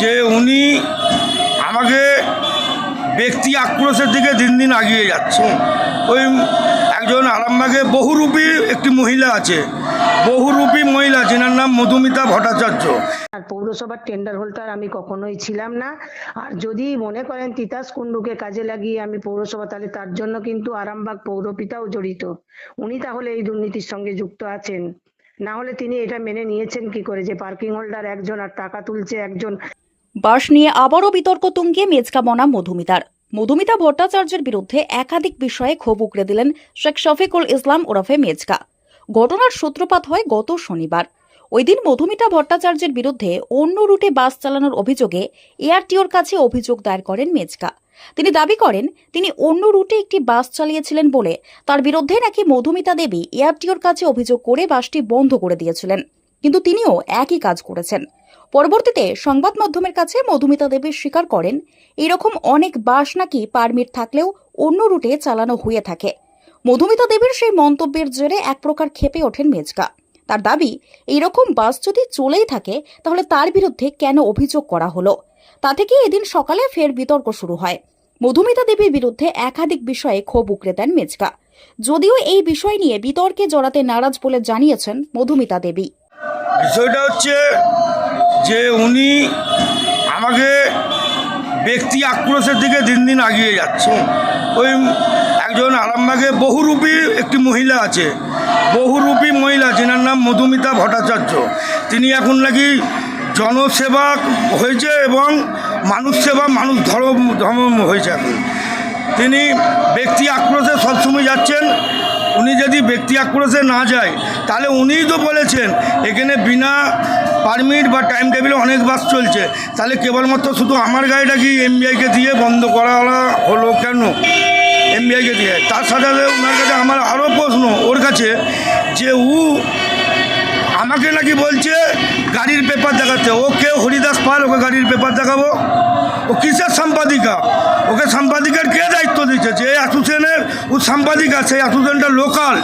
যে উনি আমাকে ব্যক্তি আক্রোশের দিকে দিন দিন এগিয়ে যাচ্ছে। ওই একজন আরামবাগে বহুরূপী একটি মহিলা আছে। বহুরূপী মহিলা, যেনার নাম মধুমিতা ভট্টাচার্য। আর পৌরসভার টেন্ডার হোল্ডার আমি কখনোই ছিলাম না। আর যদি মনে করেন তিতাস কুণ্ডুকে কাজে লাগিয়ে আমি পৌরসভা, তাহলে তার জন্য কিন্তু আরামবাগ পৌরপিতাও জড়িত। উনি তাহলে এই দুর্নীতির সঙ্গে যুক্ত আছেন। না হলে তিনি এটা মেনে নিয়েছেন কি করে যে পার্কিং হোল্ডার একজন আর টাকা তুলছে একজন? বাস নিয়ে আবারও বিতর্ক তুঙ্গিয়ে মেজকা বনাম মধুমিতার। মধুমিতা ভট্টাচার্যের বিরুদ্ধে একাধিক বিষয়ে ক্ষোভ উগড়ে দিলেন শেখ শফিকুল ইসলাম ওরফে মেজকা। ঘটনার সূত্রপাত হয় গত শনিবার। ওই দিন মধুমিতা ভট্টাচার্যের বিরুদ্ধে অন্য রুটে বাস চালানোর অভিযোগে এআরটিওর কাছে অভিযোগ দায়ের করেন মেজকা। তিনি দাবি করেন, তিনি অন্য রুটে একটি বাস চালিয়েছিলেন বলে তার বিরুদ্ধে নাকি মধুমিতা দেবী এআরটিওর কাছে অভিযোগ করে বাসটি বন্ধ করে দিয়েছিলেন। কিন্তু তিনিও একই কাজ করেছেন। পরবর্তীতে সংবাদ মাধ্যমের কাছে মধুমিতা দেবী স্বীকার করেন, এরকম অনেক বাস নাকি পারমিট থাকলেও অন্য রুটে চালানো হয়ে থাকে। মধুমিতা দেবীর সেই মন্তব্যের জেরে এক প্রকার ক্ষেপে ওঠেন মেজকা। তার দাবি এইরকম বাস যদি চলেই থাকে, তাহলে তার বিরুদ্ধে কেন অভিযোগ করা হলো? তা থেকে এদিন সকালে ফের বিতর্ক শুরু হয়। মধুমিতা দেবীর বিরুদ্ধে একাধিক বিষয়ে ক্ষোভ উগড়ে দেন মেজকা। যদিও এই বিষয় নিয়ে বিতর্কে জড়াতে নারাজ বলে জানিয়েছেন মধুমিতা দেবী। বিষয়টা হচ্ছে যে উনি আমাকে ব্যক্তি আক্রোশের দিকে দিন দিন এগিয়ে যাচ্ছে। ওই একজন আরামবাগে বহুরূপী একটি মহিলা আছে, বহুরূপী মহিলা, যেনার নাম মধুমিতা ভট্টাচার্য। তিনি এখন নাকি জনসেবা হয়েছে এবং মানুষ সেবা, মানুষ ধর্ম ধর্ম হয়েছে এখন। তিনি ব্যক্তি আক্রোশে সবসময় যাচ্ছেন। উনি যদি ব্যক্তি আক্রোশে না যায়, তাহলে উনিই তো বলেছেন, এখানে বিনা পারমিট বা টাইম টেবিলে অনেক বাস চলছে। তাহলে কেবলমাত্র শুধু আমার গাড়িটা কি এমবিআইকে দিয়ে বন্ধ করা হলো কেন? এমবিআইকে দিয়ে। তার সাথে সাথে ওনার কাছে আমার আরও প্রশ্ন, ওর কাছে যে উ আমাকে নাকি বলছে গাড়ির পেপার দেখাতে। ও কে হরিদাস পাল, ওকে গাড়ির পেপার দেখাবো? ও কিসের সাংবাদিকা ওকে সাংবাদিকের কে দায়িত্ব দিচ্ছে? যে অ্যাসোসিয়েশনের ও সাংবাদিকা সেই অ্যাসোসিয়েশনটা লোকাল।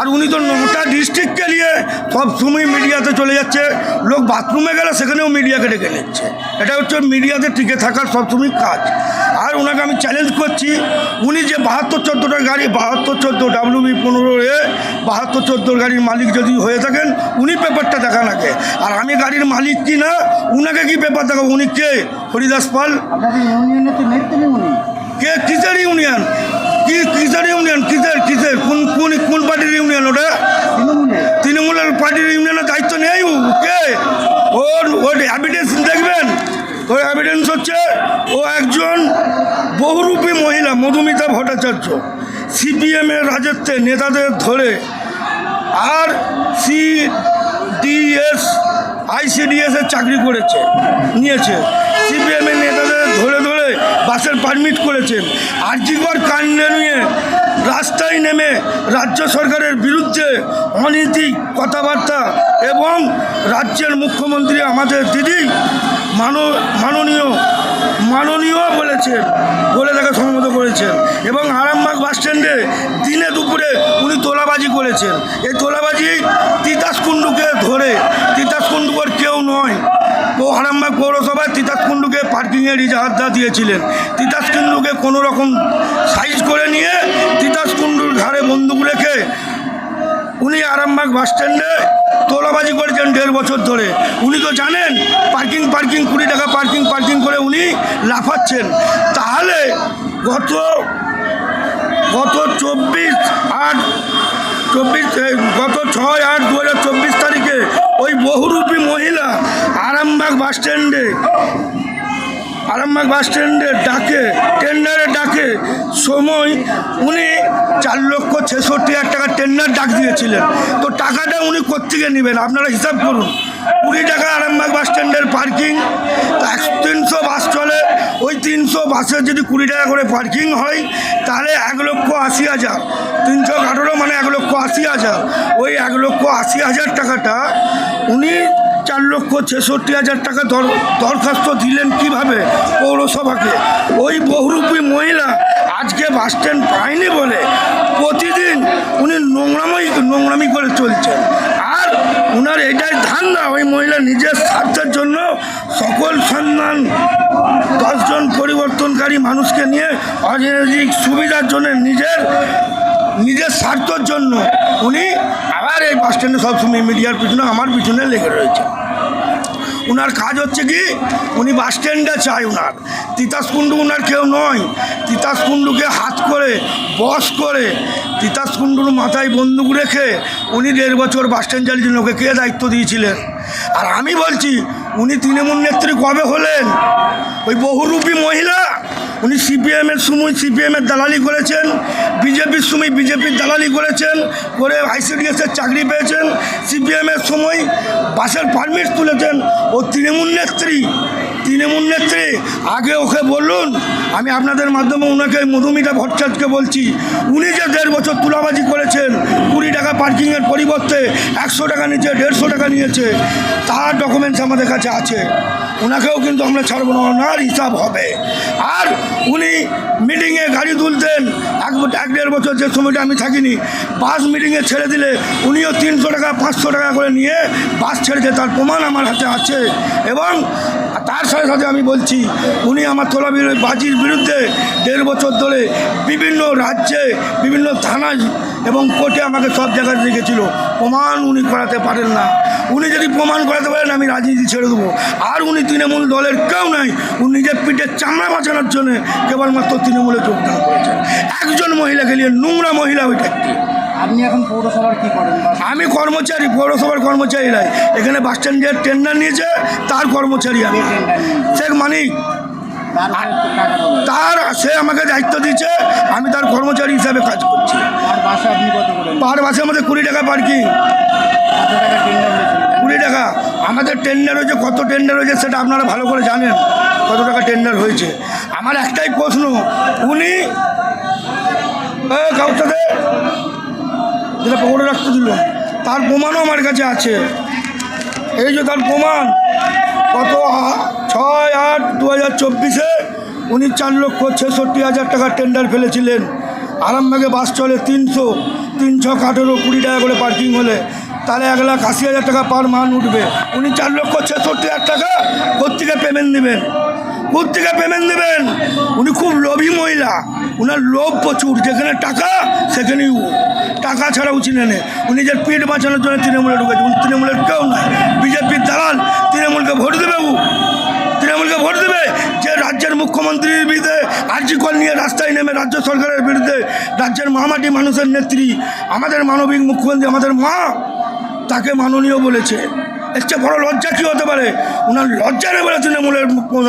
আর উনি তো নটা ডিস্ট্রিক্টকে নিয়ে সব সময় মিডিয়াতে চলে যাচ্ছে। লোক বাথরুমে গেলে সেখানেও মিডিয়াকে ডেকে নিচ্ছে। এটা হচ্ছে মিডিয়াতে টিকে থাকার সবসময় কাজ। আর ওনাকে আমি চ্যালেঞ্জ করছি, উনি যে বাহাত্তর চোদ্দোটা গাড়ি, বাহাত্তর চোদ্দ ডাব্লিউ বি পনেরো এ, বাহাত্তর চোদ্দোর গাড়ির মালিক যদি হয়ে থাকেন, উনি পেপারটা দেখান আগে। আর আমি গাড়ির মালিক কি না, উনাকে কি পেপার দেখাবো? উনি কে? হরিদাস পাল। কে কিসের ইউনিয়ন কি কিসের ইউনিয়ন কিসের কিসের? কোন কোন কোন পার্টির ইউনিয়ন ওটা? তৃণমূলে তৃণমূলের পার্টির ইউনিয়নের দায়িত্ব নেই কে? ওর ওর এভিডেন্স দেখবেন? ওর এভিডেন্স হচ্ছে ও একজন বহুরূপী মহিলা মধুমিতা ভট্টাচার্য। সিপিএমের রাজত্বে নেতাদের ধরে। আর সি ডিএস আইসিডিএস এর চাকরি করেছে, নিয়েছে। সিপিএম এর নেতাদের ধরে ধরে বাসের পারমিট করেছেন। আর্জিকর কাণ্ডে নিয়ে রাস্তায় নেমে রাজ্য সরকারের বিরুদ্ধে অনৈতিক কথাবার্তা এবং রাজ্যের মুখ্যমন্ত্রী আমাদের দিদি মানো, মাননীয় মাননীয় বলেছেন, বলে তাকে সম্মত করেছেন এবং আরামবাগ বাস স্ট্যান্ডে দিনে দুপুরে উনি তোলাবাজি করেছেন। এই তোলাবাজি তিতাস কুণ্ডুকে ধরে। তিতাস কুণ্ডুকর কেউ নয়। আরামবাগ পৌরসভায় তিতাস কুণ্ডুকে পার্কিংয়ের ইজাহারদা দিয়েছিলেন। তিতাস কুণ্ডুকে কোনো রকম সাইজ করে নিয়ে তিতাস কুণ্ডুর ঘাড়ে বন্দুক রেখে উনি আরামবাগ বাস স্ট্যান্ডে তোলাবাজি করেছেন দেড় বছর ধরে। উনি তো জানেন পার্কিং পার্কিং কুড়ি টাকা পার্কিং পার্কিং করে উনি লাফাচ্ছেন। তাহলে গত গত চব্বিশ আট, চব্বিশ গত ছয় আট দু তারিখে ওই বহুরূপী মহিলা আরামবাগ বাস স্ট্যান্ডে, আরামবাগ বাস স্ট্যান্ডের ডাকে টেন্ডারের ডাকে। সময়, উনি চার লক্ষ ছেষট্টি হাজার টাকা টেন্ডার ডাক দিয়েছিলেন। তো টাকাটা উনি কোথেকে নেবেন? আপনারা হিসাব করুন। কুড়ি টাকা আরামবাগ বাস স্ট্যান্ডের পার্কিং একশো তিনশো বাস চলে। ওই তিনশো বাসের যদি কুড়ি টাকা করে পার্কিং হয়, তাহলে এক লক্ষ আশি হাজার। তিনশো আঠারো মানে এক লক্ষ আশি হাজার। ওই এক লক্ষ আশি হাজার টাকাটা উনি চার লক্ষ ছেষট্টি হাজার টাকা দর- দরখাস্ত দিলেন কীভাবে পৌরসভাকে? ওই বহুরূপী মহিলা আজকে বাস স্ট্যান্ড পায়নি বলে প্রতিদিন উনি নোংরামই নোংরামি করে চলছেন। উনার এটাই ধান্দা, ওই মহিলা নিজের স্বার্থের জন্য সকল সন্ধান দশজন পরিবর্তনকারী মানুষকে নিয়ে অরাজনৈতিক সুবিধার জন্য নিজের নিজের স্বার্থর জন্য উনি আবার এই বাস স্ট্যান্ডে সবসময় মিডিয়ার পিছনে, আমার পিছনে লেগে রয়েছে উনার কাজ হচ্ছে কি, উনি বাস স্ট্যান্ডে চায় ওনার তিতাস কুণ্ডু উনার কেউ নয়। তিতাস কুণ্ডুকে হাত করে, বস করে, তিতাস কুণ্ডুর মাথায় বন্দুক রেখে উনি দেড় বছর বাস স্ট্যান্ড চালিয়েছেন ওকে কে দায়িত্ব দিয়েছিলেন? আর আমি বলছি, উনি তৃণমূল নেত্রী কবে হলেন? ওই বহুরূপী মহিলা উনি সিপিএমের সময় সিপিএমের দালালি করেছেন, বিজেপির সময় বিজেপির দালালি করেছেন, করে আইসিডিএসের চাকরি পেয়েছেন, সিপিএমের সময় বাসের পারমিট তুলেছেন। ও তৃণমূল নেত্রী তৃণমূল নেত্রী, আগে ওকে বলুন, আমি আপনাদের মাধ্যমে ওনাকে মধুমিতা ভট্টাচার্যকে বলছি, উনি যে দেড় বছর তুলাবাজি করেছেন, কুড়ি টাকা পার্কিংয়ের পরিবর্তে একশো টাকা নিয়েছে, দেড়শো টাকা নিয়েছে, তার ডকুমেন্টস আমাদের কাছে আছে। ওনাকেও কিন্তু আমরা ছাড়বো না, ওনার হিসাব হবে। আর উনি মিটিংয়ে গাড়ি তুলতেন, এক এক দেড় বছর যে সময়টা আমি থাকিনি বাস মিটিংয়ে ছেড়ে দিলে উনিও তিনশো টাকা, পাঁচশো টাকা করে নিয়ে বাস ছেড়েছে তার প্রমাণ আমার হাতে আছে। এবং তার সাথে সাথে সাথে আমি বলছি, উনি আমার তোলা বাজির বিরুদ্ধে দেড় বছর ধরে বিভিন্ন রাজ্যে, বিভিন্ন থানায় এবং কোর্টে আমাকে সব জায়গায় রেখেছিল। প্রমাণ উনি করাতে পারেন না। উনি যদি প্রমাণ করাতে পারেন, আমি রাজনীতি ছেড়ে দেবো। আর উনি তৃণমূল দলের কেউ নাই। উনি নিজের পিঠের চামড়া বাঁচানোর জন্য কেবলমাত্র তৃণমূলে যোগদান করেছেন। একজন মহিলাকে নিয়ে নোংরা মহিলা ওইটা আপনি এখন পৌরসভার কি করেন? আমি কর্মচারী পৌরসভার কর্মচারী নাই। এখানে বাস স্ট্যান্ডের টেন্ডার নিয়েছে তার কর্মচারী আমি। শেখ মানিক। তার সে আমাকে দায়িত্ব দিচ্ছে আমি তার কর্মচারী হিসাবে কাজ করছি। বাসে পার বাসের মধ্যে কুড়ি টাকা পার্কিং কুড়ি টাকা। আমাদের টেন্ডার হয়েছে কত টেন্ডার হয়েছে সেটা আপনারা ভালো করে জানেন কত টাকা টেন্ডার হয়েছে। আমার একটাই প্রশ্ন উনি কাউকে দে। যেটা পকেটে রাখতে দিল। তার প্রমাণও আমার কাছে আছে। এই যে তার প্রমাণ কত ছয় আট দু হাজার চব্বিশে উনি চার লক্ষ ছেষট্টি হাজার টাকার টেন্ডার ফেলেছিলেন। আরামবাগে বাস চলে তিনশো তিনশো আঠেরো কুড়ি টাকা করে পার্কিং হলে। তাহলে এক লাখ আশি হাজার টাকা পার মান উঠবে। উনি চার লক্ষ ছেষট্টি হাজার টাকা কোথেকে পেমেন্ট দেবেন। কোথেকে পেমেন্ট দেবেন। উনি খুব লোভী মহিলা। উনার লোভ প্রচুর। যেখানে টাকা, সেখানেই টাকা ছাড়া উচিনে নেই উনি যে পেট বাঁচানোর জন্য তৃণমূলে ঢুকেছে। উনি তৃণমূলের কেউ নয়। বিজেপির দালাল। তৃণমূলকে ভোট দেবে ও। তৃণমূলকে ভোট দেবে। যে রাজ্যের মুখ্যমন্ত্রীর বিরুদ্ধে আর্জি কল নিয়ে রাস্তায় নেমে রাজ্য সরকারের বিরুদ্ধে রাজ্যের মহামাটি মানুষের নেত্রী, আমাদের মানবিক মুখ্যমন্ত্রী, আমাদের মা, তাকে মাননীয় বলেছে। এর চেয়ে বড় লজ্জা কী হতে পারে? ওনার লজ্জা নেই বলে তৃণমূলের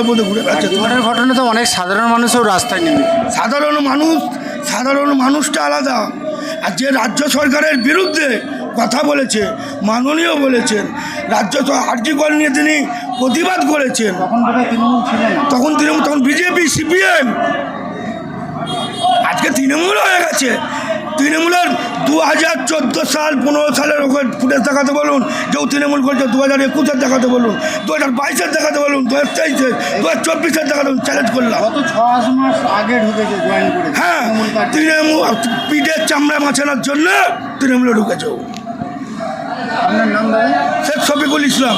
পদে ঘুরে বেড়াচ্ছে। ঘটনা তো অনেক সাধারণ মানুষও রাস্তায় নেমে। সাধারণ মানুষ সাধারণ মানুষটা আলাদা। আর যে রাজ্য সরকারের বিরুদ্ধে কথা বলেছে মাননীয় বলেছেন রাজ্য আর্যিকর নিয়ে তিনি প্রতিবাদ করেছেন। তখন বোধহয় তৃণমূল তখন তৃণমূল তখন বিজেপি সিপিএম। আজকে তৃণমূল হয়ে গেছে। তৃণমূলের দু হাজার চোদ্দ সাল পনেরো সালের ওকে ফুটেজ দেখাতে বলুন যেও তৃণমূল করছে দু হাজার একুশের দেখাতে বলুন দু হাজার বাইশের দেখাতে বলুন দু হাজার তেইশের দু হাজার চব্বিশের দেখাতে বলুন চ্যালেঞ্জ করলাম। হ্যাঁ তৃণমূল পিঠের চামড়া বাঁচানোর জন্য তৃণমূলে ঢুকেছে শেখ শফিকুল ইসলাম।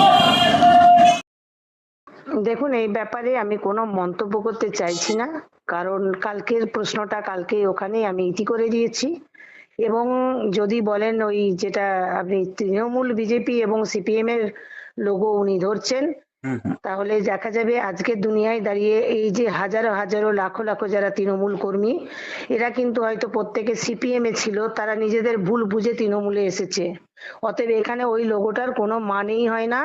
দেখুন এই ব্যাপারে আমি কোনো মন্তব্য করতে চাইছি না কারণ কালকের প্রশ্নটা কালকে ওখানেই আমি ইতি করে দিয়েছি। এবং যদি বলেন ওই যেটা আপনি তৃণমূল বিজেপি এবং সিপিএম এর লোগো উনি ধরছেন তাহলে দেখা যাবে আজকের দুনিয়ায় দাঁড়িয়ে এই যে হাজারো হাজারো লাখো লাখো যারা তৃণমূল কর্মী এরা কিন্তু হয়তো প্রত্যেকে সিপিএম এ ছিল তারা নিজেদের ভুল বুঝে তৃণমূলে এসেছে। অতএব এখানে ওই লোগোটার কোনো মানেই হয় না।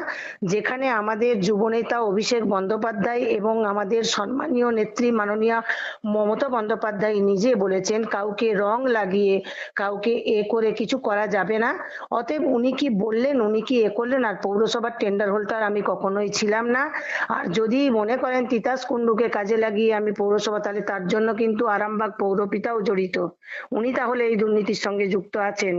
যেখানে আমাদের যুবনেতা অভিষেক বন্দ্যোপাধ্যায় এবং আমাদের সম্মানীয় নেত্রী মাননীয়া মমতা বন্দ্যোপাধ্যায় নিজে বলেছেন, কাউকে রং লাগিয়ে, কাউকে এ করে কিছু করা যাবে না। অতএব উনি কি বললেন, উনি কি এ করলেন? আর পৌরসভার টেন্ডার হোল্ডার আমি কখনোই ছিলাম না। আর যদি মনে করেন তিতাস কুণ্ডুকে কাজে লাগিয়ে আমি পৌরসভা, তাহলে তার জন্য কিন্তু আরামবাগ পৌরপিতাও জড়িত। উনি তাহলে এই দুর্নীতির সঙ্গে যুক্ত আছেন।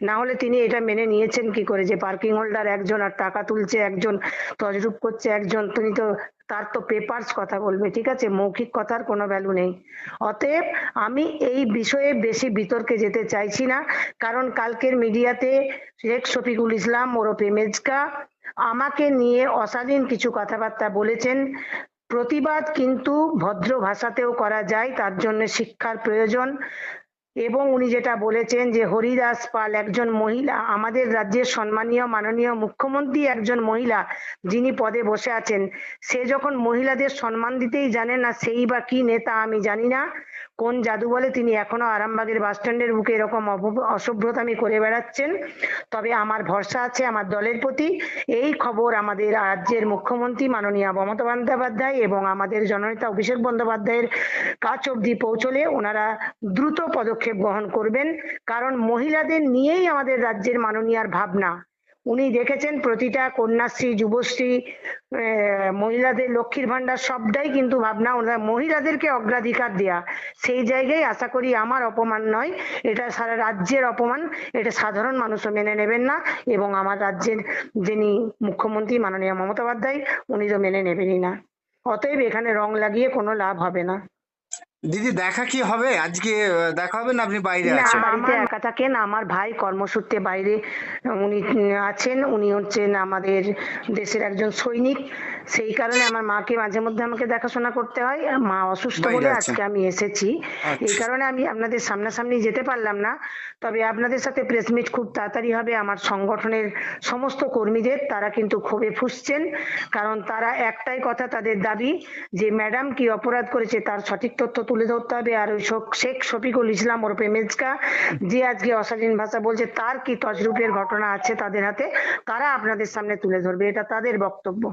না হলে তিনি এটা মেনে নিয়েছেন কি করে যে পার্কিং হোল্ডার একজন আর টাকা তুলছে একজন, তজরুপ করছে একজন, তিনি তো, তার তো পেপারস কথা বলবে, ঠিক আছে? মৌখিক কথার কোনো ভ্যালু নেই। অতএব আমি এই বিষয়ে বেশি বিতর্কে যেতে চাইছি না, কারণ কালকের মিডিয়াতে শেখ শফিকুল ইসলাম, ওরফে মেজকা, আমাকে নিয়ে অশালীন কিছু কথাবার্তা বলেছেন। প্রতিবাদ কিন্তু ভদ্র ভাষাতেও করা যায়, তার জন্য শিক্ষার প্রয়োজন। এবং উনি যেটা বলেছেন যে হরিদাস পাল একজন মহিলা, আমাদের রাজ্যের সম্মানীয়, মাননীয় মুখ্যমন্ত্রী একজন মহিলা যিনি পদে বসে আছেন, সে যখন মহিলাদের সম্মান দিতেই জানে না সেই বা কি নেতা আমি জানি না কোন জাদু বলে তিনি এখনও আরামবাগের বাস স্ট্যান্ডের বুকে এরকম অসভ্যতামি করে বেড়াচ্ছেন। তবে আমার ভরসা আছে আমার দলের প্রতি। এই খবর আমাদের রাজ্যের মুখ্যমন্ত্রী মাননীয় মমতা বন্দ্যোপাধ্যায় এবং আমাদের জননেতা অভিষেক বন্দ্যোপাধ্যায়ের কাছ অবধি পৌঁছলে ওনারা দ্রুত পদক্ষেপ গ্রহণ করবেন। কারণ মহিলাদের নিয়েই আমাদের রাজ্যের মাননীয়ার ভাবনা। উনি দেখেছেন প্রতিটা কন্যাশ্রী, যুবশ্রী মহিলাদের লক্ষ্মীর ভান্ডার সবটাই কিন্তু ভাবনা ওনারা, মহিলাদেরকে অগ্রাধিকার দেয়া। সেই জায়গায় আশা করি আমার অপমান নয়, এটা সারা রাজ্যের অপমান, এটা সাধারণ মানুষও মেনে নেবেন না এবং আমার রাজ্যের যিনি মুখ্যমন্ত্রী মাননীয় মমতা বন্দ্যোপাধ্যায় উনি তো মেনে নেবেনই না। অতএব এখানে রং লাগিয়ে কোনো লাভ হবে না। দিদি দেখা কি হবে? আজকে দেখা হবে না আপনি বাইরে না আছেন? বাড়িতে একা থাকেন। আমার ভাই কর্মসূত্রে বাইরে উনি আছেন। উনি হচ্ছেন আমাদের দেশের একজন সৈনিক। সেই কারণে আমার মাকে মাঝে মধ্যে আমাকে দেখাশোনা করতে হয়। মা অসুস্থ বলে আজকে আমি এসেছি। আচ্ছা। এই কারণে আমি আপনাদের সামনাসামনি যেতে পারলাম না। তবে আপনাদের সাথে প্রেস মিট খুব তাড়াতাড়ি হবে। আমার সংগঠনের সমস্ত কর্মীদের তারা কিন্তু ক্ষোভে ফুসছেন। কারণ তারা একটাই কথা তাদের দাবি যে ম্যাডাম কি অপরাধ করেছে তার সঠিক তথ্য তুলে ধরতে হবে। আর ওই শোক- শেখ শফিকুল ইসলাম ওরফে মেজকা যে আজকে অশালীন ভাষা বলছে তার কি তজরূপের ঘটনা আছে তাদের হাতে তারা আপনাদের সামনে তুলে ধরবে। এটা তাদের বক্তব্য।